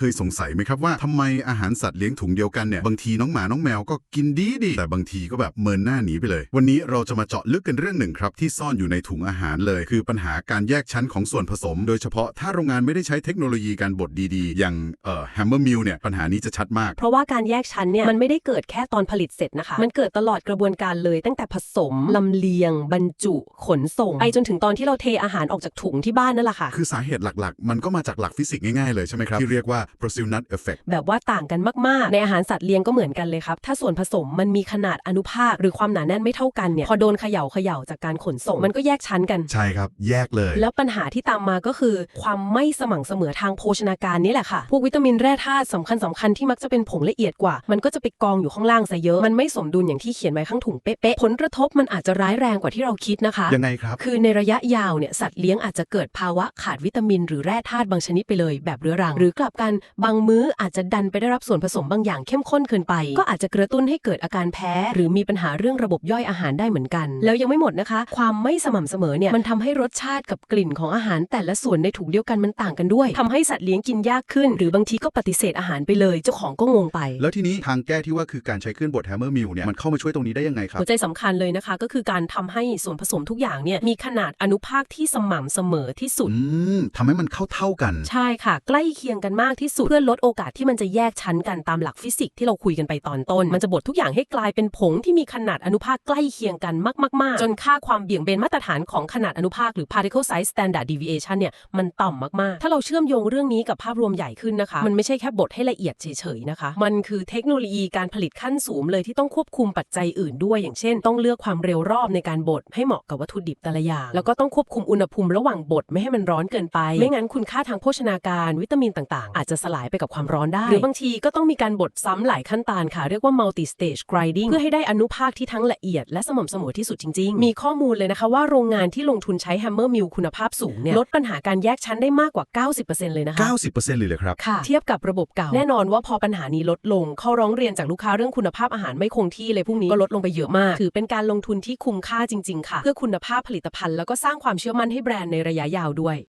เคยสงสัยไหมครับว่าทำไมอาหารสัตว์เลี้ยงถุงเดียวกันเนี่ยบางทีน้องหมาน้องแมวก็กินดีดีแต่บางทีก็แบบเมินหน้าหนีไปเลย วันนี้เราจะมาเจาะลึกกันเรื่องหนึ่งครับที่ซ่อนอยู่ในถุงอาหารเลย คือปัญหาการแยกชั้นของส่วนผสม โดยเฉพาะถ้าโรงงานไม่ได้ใช้เทคโนโลยีการบดดีๆ อย่างเอ่อแฮมเมอร์มิลเนี่ยปัญหานี้จะชัดมาก เพราะว่าการแยกชั้นเนี่ยมันไม่ได้เกิดแค่ตอนผลิตเสร็จนะคะ มันเกิดตลอดกระบวนการเลย ตั้งแต่ผสมลำเลียง บรรจุขนส่งไปจนถึงตอนที่เราเทอาหารออกจากถุงที่บ้านนั่นแหละค่ะคือสาเหตุหลักๆ มันก็มาจากหลักฟิสิกส์ง่ายๆเลยใช่ไหมครับที่เรียกว่า Brazil nut effect แบบว่าต่างกันมาก ๆ ในอาหารสัตว์เลี้ยงก็เหมือนกันเลยครับ ถ้าส่วนผสมมันมีขนาดอนุภาค หรือความหนาแน่นไม่เท่ากันเนี่ย พอโดนเขย่าเขย่าจากการขนส่ง มันก็แยกชั้นกัน ใช่ครับ แยกเลย แล้วปัญหาที่ตามมาก็คือ ความไม่สม่ำเสมอทางโภชนาการนี่แหละค่ะ พวกวิตามินแร่ธาตุสำคัญสำคัญๆที่มักจะเป็นผงละเอียดกว่า มันก็จะไปกองอยู่ข้างล่างซะเยอะ มันไม่สมดุลอย่างที่เขียนไว้ข้างถุงเป๊ะๆ ผลกระทบมันอาจจะร้ายแรงกว่าที่เราคิดนะคะ ยังไงครับ คือในระยะยาวเนี่ยสัตว์เลี้ยงอาจจะเกิดภาวะขาดวิตามิน หรือแร่ธาตุบางชนิดไปเลยแบบเรื้อรัง หรือกลับกันบางมื้ออาจจะดันไปได้รับส่วนผสมบางอย่างเข้มข้นเกินไป ก็อาจจะกระตุ้นให้เกิดอาการแพ้ หรือมีปัญหาเรื่องระบบย่อยอาหารได้เหมือนกัน แล้วยังไม่หมดนะคะ ความไม่สม่ำเสมอเนี่ยมันทำให้รสชาติกับกลิ่นของอาหารแต่ละส่วนในถุงเดียวกันมันต่างกันด้วยทำให้สัตว์เลี้ยงกินยากขึ้น หรือบางทีก็ปฏิเสธอาหารไปเลย เจ้าของก็งงไป แล้วทีนี้ทางแก้ที่ว่าคือการใช้เครื่องบดแฮมเมอร์มิลเนี่ยมันเข้ามาช่วยตรงนี้ได้ยังไงครับหัวใจสำคัญเลยนะคะ ก็คือการทำให้ส่วนผสมทุกอย่างเนี่ยมีขนาดอนุภาคที่สม่ำเสมอที่สุดอืมทำให้มันเข้าเท่ากัน ใช่ค่ะ ใกล้เคียงกันมากที่สุดเพื่อลดโอกาสที่มันจะแยกชั้นกันตามหลักฟิสิกส์ที่เราคุยกันไปตอนต้น มันจะบดทุกอย่างให้กลายเป็นผงที่มีขนาดอนุภาคใกล้เคียงกันมากๆ จนค่าความเบี่ยงเบนมาตรฐานของขนาดอนุภาคหรือ particle size standard deviation เนี่ยมันต่ำมากๆ ถ้าเราเชื่อมโยงเรื่องนี้กับภาพรวมใหญ่ขึ้นนะคะ มันไม่ใช่แค่บดให้ละเอียดเฉยๆนะคะ มันคือเทคโนโลยีการผลิตขั้นสูงเลยที่ต้องควบคุมปัจจัยอื่นด้วย อย่างเช่น ต้องเลือกความเร็วรอบในการบดให้เหมาะกับวัตถุดิบแต่ละอย่าง แล้วก็ต้องควบคุมอุณหภูมิระหว่างบดไม่ให้มันร้อนเกินไป ไม่งั้นคุณค่าทางโภชนาการวิตามินต่างๆ อาจจะสลายไปกับความร้อนได้ หรือบางทีก็ต้องมีการบดซ้ำหลายขั้นตอนค่ะ เรียกว่า multi stage grinding เพื่อให้ได้อนุภาคที่ทั้งละเอียดและสม่ำเสมอที่สุดจริง ๆ มีข้อมูลเลยนะคะว่าโรงงานที่ลงทุนใช้ hammer mill คุณภาพสูงเนี่ยลดปัญหาการแยกชั้นได้มากกว่า 90%เลยนะคะ90%เลยเลยครับค่ะเทียบกับระบบเก่าแน่นอนว่าพอปัญหานี้ลดลงเข้าร้องเรียนจากลูกค้าเรื่องคุณภาพอาหารไม่คงที่เลยพวกนี้ก็ลดลงไปเยอะมากถือเป็นการลงทุนที่คุ้มค่าจริง ๆ ค่ะ เพื่อคุณภาพผลิตภัณฑ์แล้วก็สร้างความเชื่อมั่นให้แบรนด์ในระยะยาวด้วย